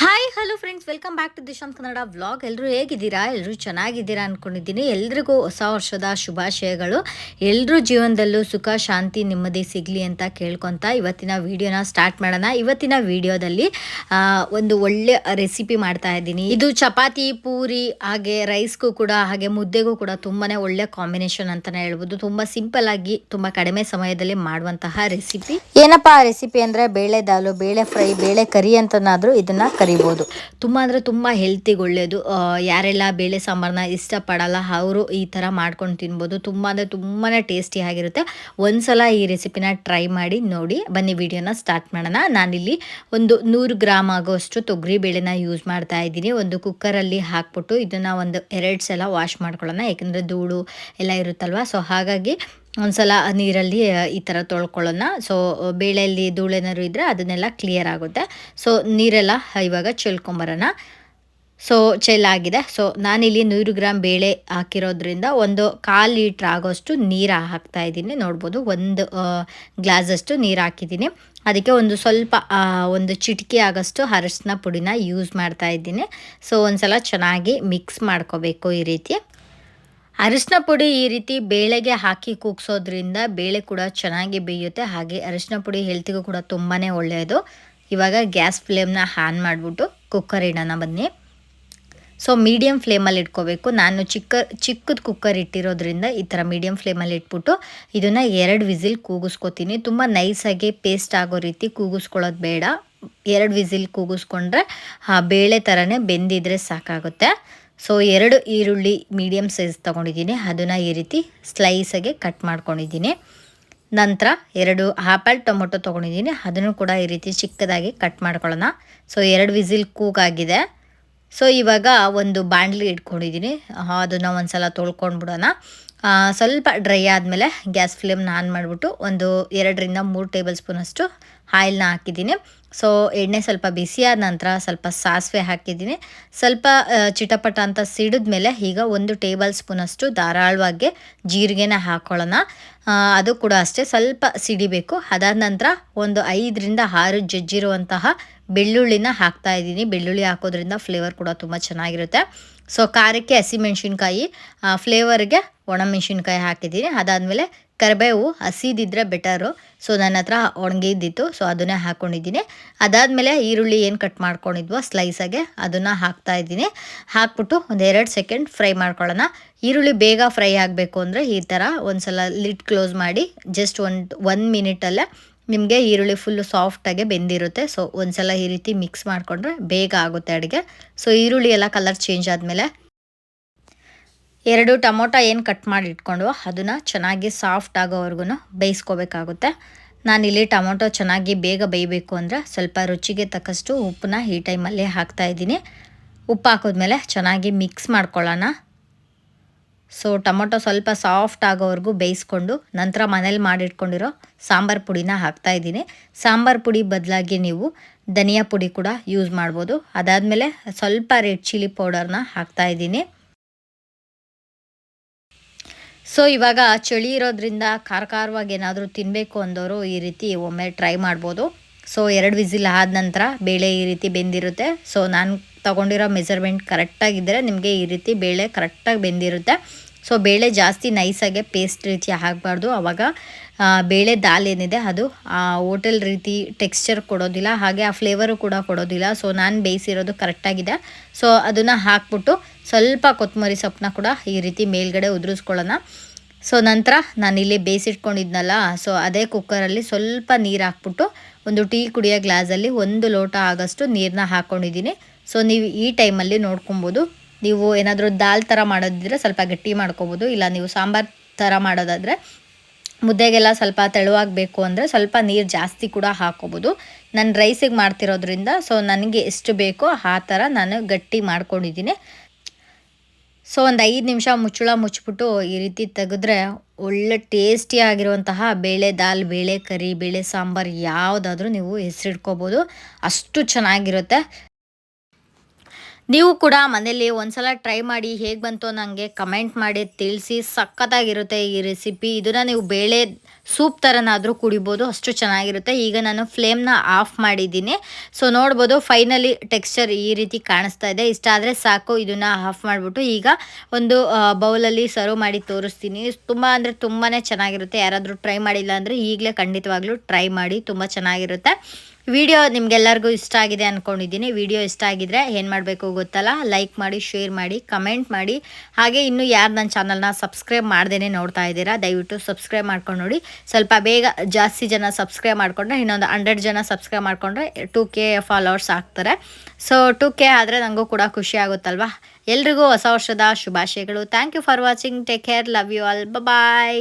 Hi hello friends welcome back to Dishant Kannada vlog ಎಲ್ಲರೂ ಹೇಗಿದ್ದೀರಾ? ಎಲ್ಲರೂ ಚೆನ್ನಾಗಿದ್ದೀರಾ ಅಂದ್ಕೊಂಡಿದ್ದೀನಿ ಎಲ್ರಿಗೂ ಹೊಸ ವರ್ಷದ ಶುಭಾಶಯಗಳು. ಎಲ್ಲರೂ ಜೀವನದಲ್ಲೂ ಸುಖ, ಶಾಂತಿ, ನೆಮ್ಮದಿ ಸಿಗಲಿ ಅಂತ ಕೇಳ್ಕೊತ ಇವತ್ತಿನ ವಿಡಿಯೋನ ಸ್ಟಾರ್ಟ್ ಮಾಡೋಣ. ಇವತ್ತಿನ ವಿಡಿಯೋದಲ್ಲಿ ಒಂದು ಒಳ್ಳೆ ರೆಸಿಪಿ ಮಾಡ್ತಾ ಇದ್ದೀನಿ. ಇದು ಚಪಾತಿ, ಪೂರಿ, ಹಾಗೆ ರೈಸ್ಗೂ ಕೂಡ, ಹಾಗೆ ಮುದ್ದೆಗೂ ಕೂಡ ತುಂಬಾ ಒಳ್ಳೆ ಕಾಂಬಿನೇಷನ್ ಅಂತಲೇ ಹೇಳ್ಬೋದು. ತುಂಬ ಸಿಂಪಲ್ ಆಗಿ, ತುಂಬ ಕಡಿಮೆ ಸಮಯದಲ್ಲಿ ಮಾಡುವಂತಹ ರೆಸಿಪಿ ಏನಪ್ಪ ರೆಸಿಪಿ ಅಂದರೆ? ಬೇಳೆ ದಾಲು ಬೇಳೆ ಫ್ರೈ ಬೇಳೆ ಕರಿ ಅಂತನಾದರೂ ಇದನ್ನು ಕರಿಬೋದು ತುಂಬ ಅಂದರೆ ತುಂಬ ಹೆಲ್ತಿಗೆ ಒಳ್ಳೆಯದು ಯಾರೆಲ್ಲ ಬೇಳೆ ಸಾಂಬಾರನ್ನ ಇಷ್ಟಪಡಲ್ಲ, ಅವರು ಈ ಥರ ಮಾಡ್ಕೊಂಡು ತಿನ್ಬೋದು. ತುಂಬ ಅಂದರೆ ತುಂಬಾ ಟೇಸ್ಟಿ ಆಗಿರುತ್ತೆ. ಒಂದ್ಸಲ ಈ ರೆಸಿಪಿನ ಟ್ರೈ ಮಾಡಿ ನೋಡಿ, ಬನ್ನಿ ವಿಡಿಯೋನ ಸ್ಟಾರ್ಟ್ ಮಾಡೋಣ. ನಾನಿಲ್ಲಿ ಒಂದು ನೂರು ಗ್ರಾಮ್ ಆಗೋಷ್ಟು ತೊಗರಿ ಬೇಳೆನ ಯೂಸ್ ಮಾಡ್ತಾ ಇದ್ದೀನಿ. ಒಂದು ಕುಕ್ಕರಲ್ಲಿ ಹಾಕ್ಬಿಟ್ಟು ಇದನ್ನ ಒಂದು ಎರಡು ಸಲ ವಾಶ್ ಮಾಡ್ಕೊಳ್ಳೋಣ. ಯಾಕಂದರೆ ಧೂಳು ಎಲ್ಲ ಇರುತ್ತಲ್ವಾ? ಸೊ ಹಾಗಾಗಿ ಒಂದ್ಸಲ ನೀರಲ್ಲಿ ಈ ಥರ ತೊಳ್ಕೊಳ್ಳೋಣ. ಸೊ ಬೇಳೆಯಲ್ಲಿ ಧೂಳೆನಾರು ಇದ್ದರೆ ಅದನ್ನೆಲ್ಲ ಕ್ಲಿಯರ್ ಆಗುತ್ತೆ. ಸೊ ನೀರೆಲ್ಲ ಇವಾಗ ಚೆಲ್ಕೊಂಬರೋಣ. ಸೊ ಚೆಲ್ಲಾಗಿದೆ ಸೊ ನಾನಿಲ್ಲಿ ನೂರು ಗ್ರಾಮ್ ಬೇಳೆ ಹಾಕಿರೋದ್ರಿಂದ ಒಂದು ಕಾಲು ಲೀಟ್ರ್ ಆಗೋಷ್ಟು ನೀರು ಹಾಕ್ತಾ ಇದ್ದೀನಿ. ನೋಡ್ಬೋದು, ಒಂದು ಗ್ಲಾಸಷ್ಟು ನೀರು ಹಾಕಿದ್ದೀನಿ. ಅದಕ್ಕೆ ಒಂದು ಸ್ವಲ್ಪ ಒಂದು ಚಿಟಿಕೆ ಆಗೋಷ್ಟು ಅರಶಿನ ಪುಡಿನ ಯೂಸ್ ಮಾಡ್ತಾ ಇದ್ದೀನಿ. ಸೊ ಒಂದ್ಸಲ ಚೆನ್ನಾಗಿ ಮಿಕ್ಸ್ ಮಾಡ್ಕೋಬೇಕು ಈ ರೀತಿ. ಅರಿಶಿನ ಪುಡಿ ಈ ರೀತಿ ಬೇಳೆಗೆ ಹಾಕಿ ಕೂಗ್ಸೋದ್ರಿಂದ ಬೇಳೆ ಕೂಡ ಚೆನ್ನಾಗಿ ಬೇಯುತ್ತೆ. ಹಾಗೆ ಅರಿಶಿನ ಪುಡಿ ಹೆಲ್ತಿಗೂ ಕೂಡ ತುಂಬಾ ಒಳ್ಳೆಯದು. ಇವಾಗ ಗ್ಯಾಸ್ ಫ್ಲೇಮ್ನ ಆನ್ ಮಾಡಿಬಿಟ್ಟು ಕುಕ್ಕರ್ ಇಡೋಣ ಬನ್ನಿ. ಸೊ ಮೀಡಿಯಮ್ ಫ್ಲೇಮಲ್ಲಿ ಇಟ್ಕೋಬೇಕು. ನಾನು ಚಿಕ್ಕ, ಚಿಕ್ಕದ ಕುಕ್ಕರ್ ಇಟ್ಟಿರೋದ್ರಿಂದ ಈ ಥರ ಮೀಡಿಯಮ್ ಫ್ಲೇಮಲ್ಲಿ ಇಟ್ಬಿಟ್ಟು ಇದನ್ನು ಎರಡು ವಿಸಿಲ್ ಕೂಗಿಸ್ಕೊತೀನಿ. ತುಂಬ ನೈಸಾಗಿ ಪೇಸ್ಟ್ ಆಗೋ ರೀತಿ ಕೂಗಿಸ್ಕೊಳ್ಳೋದು ಬೇಡ. ಎರಡು ವಿಸಿಲ್ ಕೂಗಿಸ್ಕೊಂಡ್ರೆ ಬೇಳೆ ಥರನೇ ಬೆಂದಿದ್ರೆ ಸಾಕಾಗುತ್ತೆ. ಸೊ ಎರಡು ಈರುಳ್ಳಿ ಮೀಡಿಯಮ್ ಸೈಜ್ ತೊಗೊಂಡಿದ್ದೀನಿ. ಅದನ್ನು ಈ ರೀತಿ ಸ್ಲೈಸಾಗಿ ಕಟ್ ಮಾಡ್ಕೊಂಡಿದ್ದೀನಿ. ನಂತರ ಎರಡು ಆಪಲ್ ಟೊಮೊಟೊ ತೊಗೊಂಡಿದ್ದೀನಿ. ಅದನ್ನು ಕೂಡ ಈ ರೀತಿ ಚಿಕ್ಕದಾಗಿ ಕಟ್ ಮಾಡ್ಕೊಳ್ಳೋಣ. ಸೊ ಎರಡು ವಿಸಿಲ್ ಕೂಗಾಗಿದೆ ಸೊ ಇವಾಗ ಒಂದು ಬಾಣಲಿ ಇಟ್ಕೊಂಡಿದ್ದೀನಿ. ಅದನ್ನು ಒಂದು ಸಲ ತೊಳ್ಕೊಂಡ್ಬಿಡೋಣ ಸ್ವಲ್ಪ ಡ್ರೈ ಆದಮೇಲೆ ಗ್ಯಾಸ್ ಫ್ಲೇಮ್ನ ಆನ್ ಮಾಡಿಬಿಟ್ಟು ಒಂದು ಎರಡರಿಂದ ಮೂರು ಟೇಬಲ್ ಸ್ಪೂನಷ್ಟು ಆಯಿಲ್ನ ಹಾಕಿದ್ದೀನಿ. ಸೊ ಎಣ್ಣೆ ಸ್ವಲ್ಪ ಬಿಸಿ ಆದ ನಂತರ ಸ್ವಲ್ಪ ಸಾಸಿವೆ ಹಾಕಿದ್ದೀನಿ. ಸ್ವಲ್ಪ ಚಿಟಪಟ ಅಂತ ಸಿಡಿದ್ಮೇಲೆ ಈಗ ಒಂದು ಟೇಬಲ್ ಸ್ಪೂನಷ್ಟು ಧಾರಾಳವಾಗಿ ಜೀರಿಗೆನ ಹಾಕೊಳ್ಳೋಣ. ಅದು ಕೂಡ ಅಷ್ಟೇ. ಸ್ವಲ್ಪ ಸಿಡಿಬೇಕು. ಅದಾದ ನಂತರ ಒಂದು ಐದರಿಂದ ಆರು ಜಜ್ಜಿರುವಂತಹ ಬೆಳ್ಳುಳ್ಳಿನ ಹಾಕ್ತಾ ಇದ್ದೀನಿ. ಬೆಳ್ಳುಳ್ಳಿ ಹಾಕೋದ್ರಿಂದ ಫ್ಲೇವರ್ ಕೂಡ ತುಂಬ ಚೆನ್ನಾಗಿರುತ್ತೆ. ಸೊ ಖಾರಕ್ಕೆ ಹಸಿಮೆಣ್ಸಿನ್ಕಾಯಿ ಫ್ಲೇವರ್ಗೆ ಒಣಮೆಣ್ಸಿನ್ಕಾಯಿ ಹಾಕಿದ್ದೀನಿ. ಅದಾದಮೇಲೆ ಕರಿಬೇವು ಹಸಿದಿದ್ರೆ ಬೆಟರು ಸೊ ನನ್ನ ಹತ್ರ ಒಣಗಿದ್ದಿತ್ತು ಸೊ ಅದನ್ನೇ ಹಾಕ್ಕೊಂಡಿದ್ದೀನಿ ಅದಾದಮೇಲೆ ಈರುಳ್ಳಿ ಏನು ಕಟ್ ಮಾಡ್ಕೊಂಡಿದ್ವೋ ಸ್ಲೈಸಾಗೆ ಅದನ್ನು ಹಾಕ್ತಾ ಇದ್ದೀನಿ. ಹಾಕ್ಬಿಟ್ಟು ಒಂದು ಎರಡು ಸೆಕೆಂಡ್ ಫ್ರೈ ಮಾಡ್ಕೊಳ್ಳೋಣ. ಈರುಳ್ಳಿ ಬೇಗ ಫ್ರೈ ಆಗಬೇಕು ಅಂದರೆ ಈ ಥರ ಒಂದು ಸಲ ಲಿಡ್ ಕ್ಲೋಸ್ ಮಾಡಿ ಜಸ್ಟ್ ಒಂದು ಒನ್ ಮಿನಿಟಲ್ಲೇ ನಿಮಗೆ ಈರುಳ್ಳಿ ಫುಲ್ಲು ಸಾಫ್ಟಾಗೆ ಬೆಂದಿರುತ್ತೆ. ಸೊ ಒಂದ್ಸಲ ಈ ರೀತಿ ಮಿಕ್ಸ್ ಮಾಡಿಕೊಂಡ್ರೆ ಬೇಗ ಆಗುತ್ತೆ ಅಡುಗೆ. ಸೊ ಈರುಳ್ಳಿ ಎಲ್ಲ ಕಲರ್ ಚೇಂಜ್ ಆದಮೇಲೆ ಎರಡು ಟೊಮೊಟೊ ಏನು ಕಟ್ ಮಾಡಿ ಇಟ್ಕೊಂಡು ಅದನ್ನು ಚೆನ್ನಾಗಿ ಸಾಫ್ಟ್ ಆಗೋವರೆಗೂ ಬೇಯಿಸ್ಕೋಬೇಕಾಗುತ್ತೆ. ನಾನಿಲ್ಲಿ ಟೊಮೊಟೊ ಚೆನ್ನಾಗಿ ಬೇಗ ಬೇಯಬೇಕು ಅಂದರೆ ಸ್ವಲ್ಪ ರುಚಿಗೆ ತಕ್ಕಷ್ಟು ಉಪ್ಪನ್ನ ಈ ಟೈಮಲ್ಲಿ ಹಾಕ್ತಾ ಇದ್ದೀನಿ. ಉಪ್ಪು ಹಾಕಿದ್ಮೇಲೆ ಚೆನ್ನಾಗಿ ಮಿಕ್ಸ್ ಮಾಡ್ಕೊಳ್ಳೋಣ. ಸೊ, ಟೊಮೊಟೊ ಸ್ವಲ್ಪ ಸಾಫ್ಟ್ ಆಗೋವರೆಗೂ ಬೇಯಿಸ್ಕೊಂಡು ನಂತರ ಮನೇಲಿ ಮಾಡಿಟ್ಕೊಂಡಿರೋ ಸಾಂಬಾರು ಪುಡಿನ ಹಾಕ್ತಾ ಇದ್ದೀನಿ. ಸಾಂಬಾರು ಪುಡಿ ಬದಲಾಗಿ ನೀವು ಧನಿಯಾ ಪುಡಿ ಕೂಡ ಯೂಸ್ ಮಾಡ್ಬೋದು. ಅದಾದಮೇಲೆ ಸ್ವಲ್ಪ ರೆಡ್ ಚಿಲ್ಲಿ ಪೌಡರ್ನ ಹಾಕ್ತಾ ಸೊ ಇವಾಗ ಚಳಿ ಇರೋದ್ರಿಂದ ಖಾರ ಖಾರವಾಗಿ ಏನಾದರೂ ತಿನ್ನಬೇಕು ಅಂದವರು ಈ ರೀತಿ ಒಮ್ಮೆ ಟ್ರೈ ಮಾಡ್ಬೋದು. ಸೊ ಎರಡು ವಿಸಿಲ್ ಆದ ನಂತರ ಬೇಳೆ ಈ ರೀತಿ ಬೆಂದಿರುತ್ತೆ. ಸೊ ನಾನು ತಗೊಂಡಿರೋ ಮೆಜರ್ಮೆಂಟ್ ಕರೆಕ್ಟಾಗಿದ್ದರೆ ನಿಮಗೆ ಈ ರೀತಿ ಬೇಳೆ ಕರೆಕ್ಟಾಗಿ ಬೆಂದಿರುತ್ತೆ. ಸೊ ಬೇಳೆ ಜಾಸ್ತಿ ನೈಸಾಗೆ ಪೇಸ್ಟ್ ರೀತಿ ಆಗಬಾರ್ದು. ಆವಾಗ ಬೇಳೆ ದಾಲ್ ಏನಿದೆ ಅದು ಹೋಟೆಲ್ ರೀತಿ ಟೆಕ್ಸ್ಚರ್ ಕೊಡೋದಿಲ್ಲ. ಹಾಗೆ ಆ ಫ್ಲೇವರು ಕೂಡ ಕೊಡೋದಿಲ್ಲ. ಸೊ ನಾನು ಬೇಯಿಸಿರೋದು ಕರೆಕ್ಟಾಗಿದೆ ಸೊ ಅದನ್ನು ಹಾಕ್ಬಿಟ್ಟು ಸ್ವಲ್ಪ ಕೊತ್ತಂಬರಿ ಸೊಪ್ಪನ್ನ ಕೂಡ ಈ ರೀತಿ ಮೇಲ್ಗಡೆ ಉದುರಿಸ್ಕೊಳ್ಳೋಣ. ಸೊ ನಂತರ ನಾನಿಲ್ಲಿ ಬೇಯಿಸಿಟ್ಕೊಂಡಿದ್ನಲ್ಲ ಸೊ ಅದೇ ಕುಕ್ಕರಲ್ಲಿ ಸ್ವಲ್ಪ ನೀರು ಹಾಕ್ಬಿಟ್ಟು ಒಂದು ಟೀ ಕುಡಿಯೋ ಗ್ಲಾಸಲ್ಲಿ ಒಂದು ಲೋಟ ಆಗೋಷ್ಟು ನೀರನ್ನ ಹಾಕ್ಕೊಂಡಿದ್ದೀನಿ ಸೊ ನೀವು ಈ ಟೈಮಲ್ಲಿ ನೋಡ್ಕೊಬೋದು. ನೀವು ಏನಾದರೂ ದಾಲ್ ಥರ ಮಾಡೋದಿದ್ರೆ ಸ್ವಲ್ಪ ಗಟ್ಟಿ ಮಾಡ್ಕೊಬೋದು, ಇಲ್ಲ ನೀವು ಸಾಂಬಾರು ಥರ ಮಾಡೋದಾದರೆ ಮುದ್ದೆಗೆಲ್ಲ ಸ್ವಲ್ಪ ತೆಳುವಾಗಬೇಕು ಅಂದರೆ ಸ್ವಲ್ಪ ನೀರು ಜಾಸ್ತಿ ಕೂಡ ಹಾಕೋಬೋದು ನಾನು ರೈಸಿಗೆ ಮಾಡ್ತಿರೋದ್ರಿಂದ ಸೊ ನನಗೆ ಎಷ್ಟು ಬೇಕೋ ಆ ಥರ ನಾನು ಗಟ್ಟಿ ಮಾಡ್ಕೊಂಡಿದ್ದೀನಿ. ಸೊ ಒಂದು ಐದು ನಿಮಿಷ ಮುಚ್ಚಳ ಮುಚ್ಚಿಬಿಟ್ಟು ಈ ರೀತಿ ತೆಗೆದ್ರೆ ಒಳ್ಳೆ ಟೇಸ್ಟಿ ಆಗಿರುವಂತಹ ಬೇಳೆ ದಾಲ್, ಬೇಳೆ ಕರಿ, ಬೇಳೆ ಸಾಂಬಾರು ಯಾವುದಾದ್ರೂ ನೀವು ಹೆಸರಿಡ್ಕೋಬೋದು. ಅಷ್ಟು ಚೆನ್ನಾಗಿರುತ್ತೆ. ನೀವು ಕೂಡ ಮನೇಲಿ ಒಂದ್ಸಲ ಟ್ರೈ ಮಾಡಿ ಹೇಗೆ ಬಂತು ನನಗೆ ಕಮೆಂಟ್ ಮಾಡಿ ತಿಳಿಸಿ ಸಖತ್ತಾಗಿರುತ್ತೆ ಈ ರೆಸಿಪಿ ಇದನ್ನು ನೀವು ಬೇಳೆ ಸೂಪ್ ಥರನಾದರೂ ಕುಡಿಬೋದು, ಅಷ್ಟು ಚೆನ್ನಾಗಿರುತ್ತೆ. ಈಗ ನಾನು ಫ್ಲೇಮ್ನ ಆಫ್ ಮಾಡಿದ್ದೀನಿ. ಸೊ ನೋಡ್ಬೋದು ಫೈನಲಿ ಟೆಕ್ಸ್ಚರ್ ಈ ರೀತಿ ಕಾಣಿಸ್ತಾ ಇದೆ. ಇಷ್ಟ ಆದರೆ ಸಾಕು, ಇದನ್ನು ಆಫ್ ಮಾಡಿಬಿಟ್ಟು. ಈಗ ಒಂದು ಬೌಲಲ್ಲಿ ಸರ್ವ್ ಮಾಡಿ ತೋರಿಸ್ತೀನಿ. ತುಂಬ ಅಂದರೆ ತುಂಬಾ ಚೆನ್ನಾಗಿರುತ್ತೆ. ಯಾರಾದರೂ ಟ್ರೈ ಮಾಡಿಲ್ಲ ಅಂದರೆ ಈಗಲೇ ಖಂಡಿತವಾಗ್ಲೂ ಟ್ರೈ ಮಾಡಿ. ತುಂಬ ಚೆನ್ನಾಗಿರುತ್ತೆ. ವಿಡಿಯೋ ನಿಮ್ಗೆಲ್ಲರಿಗೂ ಇಷ್ಟ ಆಗಿದೆ ಅಂದ್ಕೊಂಡಿದ್ದೀನಿ ವಿಡಿಯೋ ಇಷ್ಟ ಆಗಿದ್ರೆ ಏನು ಮಾಡಬೇಕು ಗೊತ್ತಲ್ಲ? ಲೈಕ್ ಮಾಡಿ ಶೇರ್ ಮಾಡಿ ಕಮೆಂಟ್ ಮಾಡಿ. ಹಾಗೆ ಇನ್ನೂ ಯಾರು ನನ್ನ ಚಾನಲ್ನ ಸಬ್ಸ್ಕ್ರೈಬ್ ಮಾಡ್ದೇ ನೋಡ್ತಾ ಇದ್ದೀರಾ, ದಯವಿಟ್ಟು ಸಬ್ಸ್ಕ್ರೈಬ್ ಮಾಡ್ಕೊಂಡು ನೋಡಿ. ಸ್ವಲ್ಪ ಬೇಗ ಜಾಸ್ತಿ ಜನ ಸಬ್ಸ್ಕ್ರೈಬ್ ಮಾಡಿಕೊಂಡ್ರೆ ಇನ್ನೊಂದು ಹಂಡ್ರೆಡ್ ಜನ ಸಬ್ಸ್ಕ್ರೈಬ್ ಮಾಡಿಕೊಂಡ್ರೆ ಟು ಕೆ ಫಾಲೋವರ್ಸ್ ಆಗ್ತಾರೆ. ಸೊ ಟು ಕೆ ಆದರೆ ನನಗೂ ಕೂಡ ಖುಷಿ ಆಗುತ್ತಲ್ವಾ? ಎಲ್ರಿಗೂ ಹೊಸ ವರ್ಷದ ಶುಭಾಶಯಗಳು. Thank you for watching take care love you all bye